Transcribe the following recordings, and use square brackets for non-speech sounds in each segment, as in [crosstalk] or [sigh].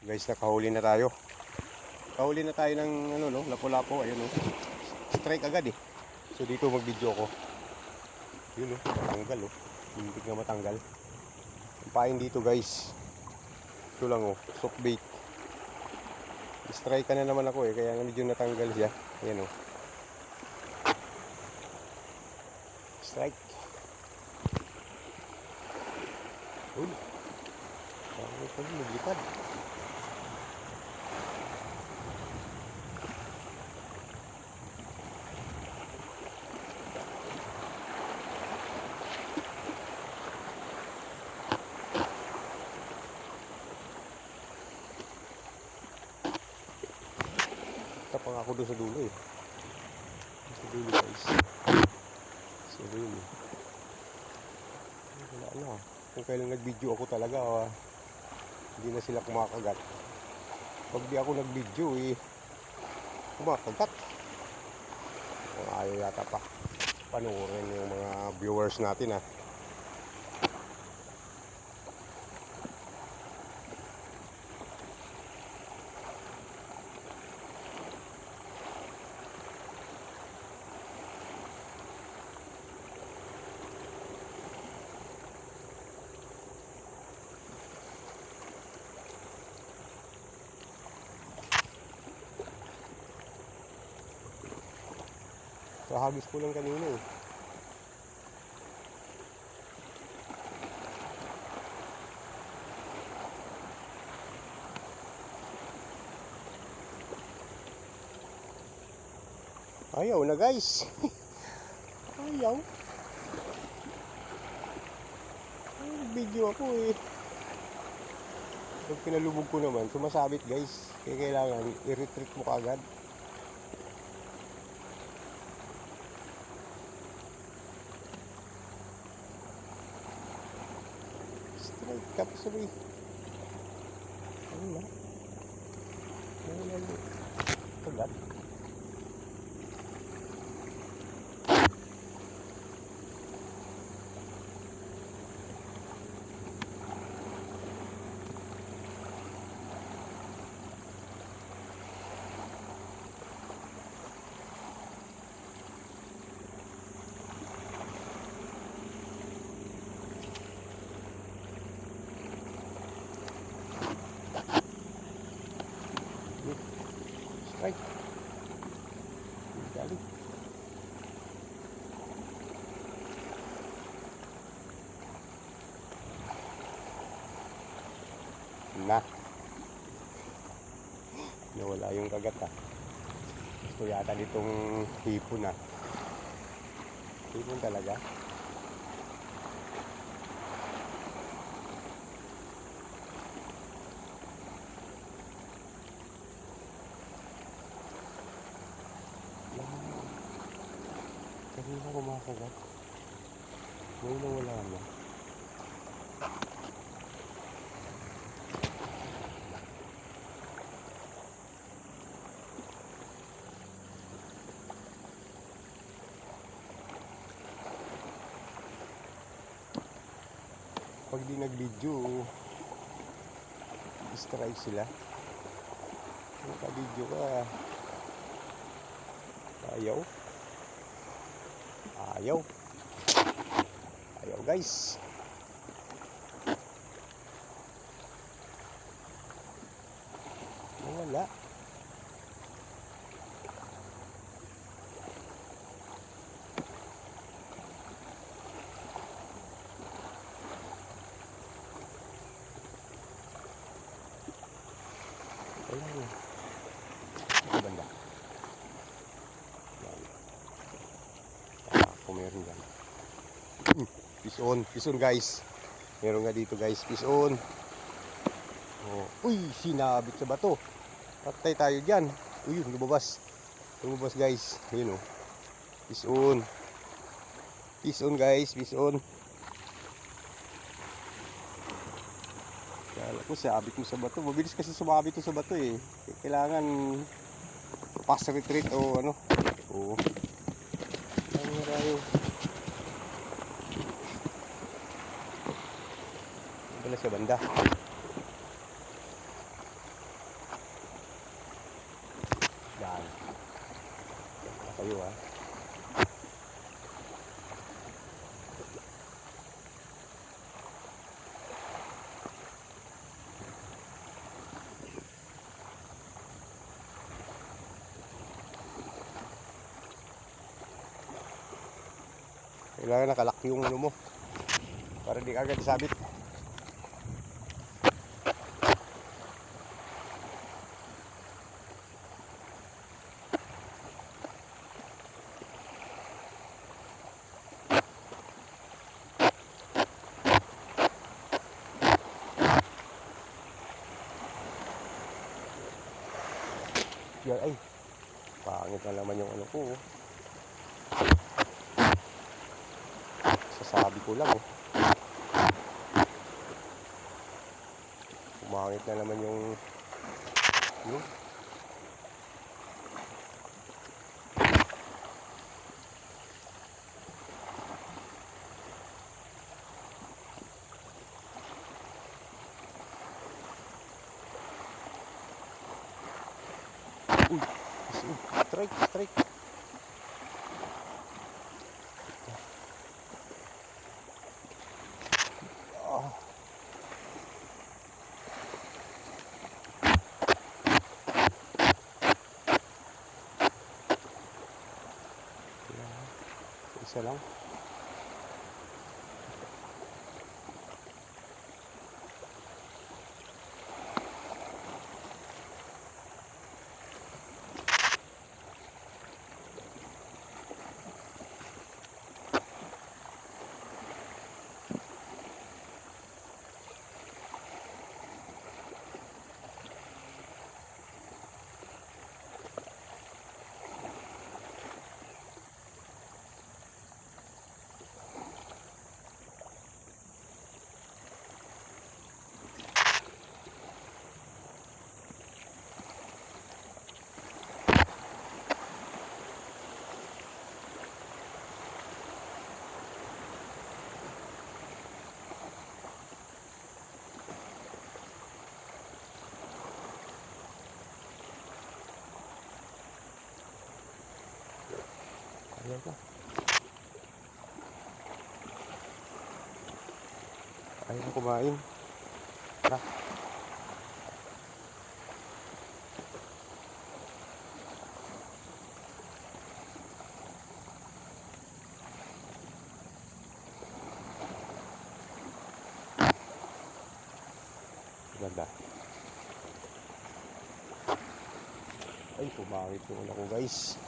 Guys, nakahuli na tayo. Kahuli na tayo ng ano no, lapo-lapo, ayun oh. Strike agad eh. So dito mag-video ko. Yun oh, matanggal oh. Hindi nga matanggal. Ang pain dito guys. Ito lang oh, soft bait. Strike ka na naman ako eh, kaya medyo natanggal siya. Ayan oh. Strike. Uy. Parang ito naglipad. Tapang ako doon sa dulo eh. Sa dulo guys. Sa dulo. Wala na. Kung kailan nag-video ako talaga, ah, hindi na sila kumakagat. Pag di ako nag-video eh, kumakagat. Ayaw yata pa. Panoorin yung mga viewers natin ah. Kahagis ko lang kanina eh. Ayaw na guys. [laughs] Ayaw. Ay, video ako eh. Pag pinalubog ko naman, sumasabit guys. Kaya kailangan i-retreat mo kagad. Cap sabay. Ano na? Ano na? Kagat. Na. Nawala yung kagat ah. Gusto yata ditong hipon ah. Hipon talaga. Kanina kumakagat. Ngayon na wala na. Pag di nag-video, strike sila. Naka-video ka, ayaw. Ayaw. Ayaw guys. Wala. Wala na. Sa banda. Yan. Ako meron dyan. Hmm, Fish on. Fish on guys. Meron nga dito guys. Fish on. Oh. Uy, sinabit sa bato. Patay tayo dyan. Uy, lumabas. Lumabas guys. Yun oh. Fish on. Fish on guys. Fish on. Kala ko sabit mo sa bato. Mabilis kasi sumabit to sa bato eh. Kailangan pass retreat o ano. Oo. Ano tayo. Dito na sa banda. Daan. Kayo ah. Kailangan nakalak yung ano mo. Para di agad isabit. Yan ay. Pangit na naman yung ano ko. oh. Sasabi ko lang oh. Umangit na naman yung yun. Uy, strike, strike. selam. Ayan ko. Ayaw na kumain. Tara. Ganda. Ay, pumangit yung ulo ko guys.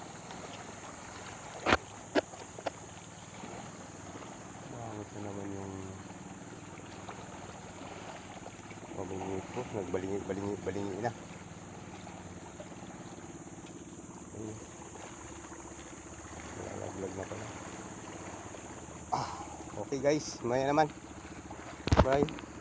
Pumangit na naman yung pabingit ko. Nagbalingit, balingit, balingit na. Ayun. Nalalaglag na pala. Ah, okay guys. Maya naman. Bye.